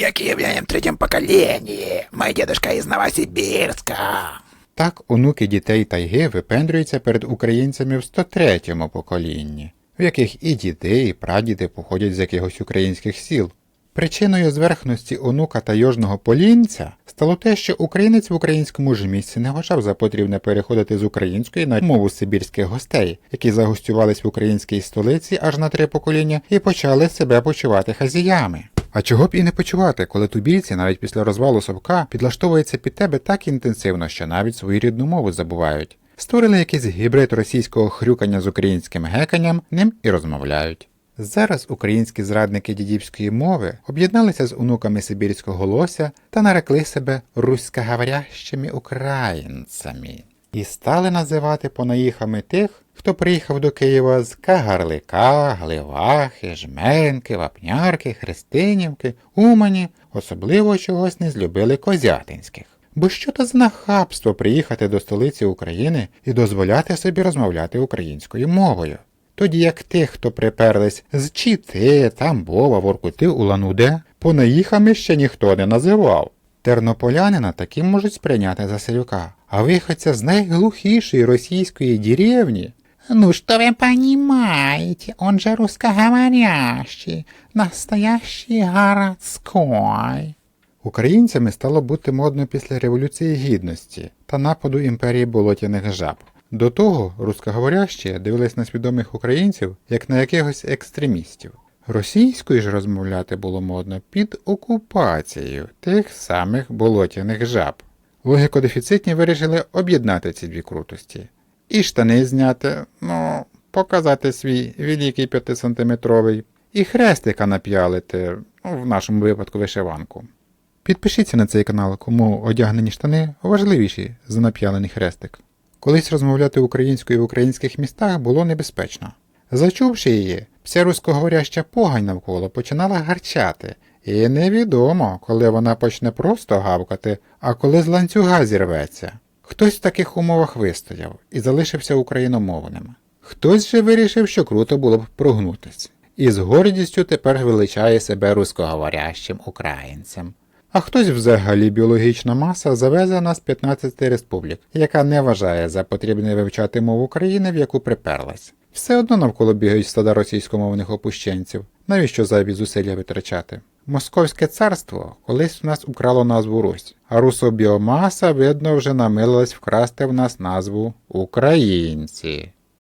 як являем в третьем поколении. Мой дедушка из Новосибирска. Так онуки дітей тайги випендрюються перед українцями в 103-му поколінні, в яких і діди, і прадіди походять з якихось українських сіл. Причиною зверхності онука тайожного полінця стало те, що українець в українському ж місці не вважав за потрібне переходити з української на мову сибірських гостей, які загостювались в українській столиці аж на три покоління і почали себе почувати хазіями. А чого б і не почувати, коли тубільці навіть після розвалу совка підлаштовуються під тебе так інтенсивно, що навіть свою рідну мову забувають. Створили якийсь гібрид російського хрюкання з українським геканням, ним і розмовляють. Зараз українські зрадники дідівської мови об'єдналися з онуками сибірського лося та нарекли себе руськоговорящими українцями і стали називати понаїхами тих, хто приїхав до Києва з Кагарлика, Гливахи, Жменки, Вапнярки, Христинівки, Умані, особливо чогось не злюбили козятинських. Бо що то за нахабство приїхати до столиці України і дозволяти собі розмовляти українською мовою? Тоді як тих, хто приперлись з Чіти, Тамбова, Воркути, Улан-Удэ, понаїхами ще ніхто не називав. Тернополянина таким можуть сприйняти за селюка, а виходця з найглухішої російської деревні. Ну что вы понимаете, он же русскоговорящий, настоящий городской. Українцями стало бути модно після Революції Гідності та нападу імперії болотяних жаб. До того рускоговорящі дивились на свідомих українців як на якихось екстремістів. Російською ж розмовляти було модно під окупацією тих самих болотяних жаб. Логікодефіцитні вирішили об'єднати ці дві крутості. І штани зняти, ну, показати свій великий п'ятисантиметровий, і хрестика нап'ялити, ну, в нашому випадку вишиванку. Підпишіться на цей канал, кому одягнені штани важливіші за нап'ялений хрестик. Колись розмовляти українською в українських містах було небезпечно. Зачувши її, вся рускоговоряща погань навколо починала гарчати, і невідомо, коли вона почне просто гавкати, а коли з ланцюга зірветься. Хтось в таких умовах вистояв і залишився україномовним. Хтось же вирішив, що круто було б прогнутись, і з гордістю тепер величає себе рускоговорящим українцем. А хтось взагалі біологічна маса завезена з 15 республік, яка не вважає за потрібне вивчати мову країни, в яку приперлась. Все одно навколо бігають стада російськомовних опущенців. Навіщо зайві зусилля витрачати? Московське царство колись у нас украло назву Русь, а русобіомаса, видно, вже намилилась вкрасти в нас назву Українці.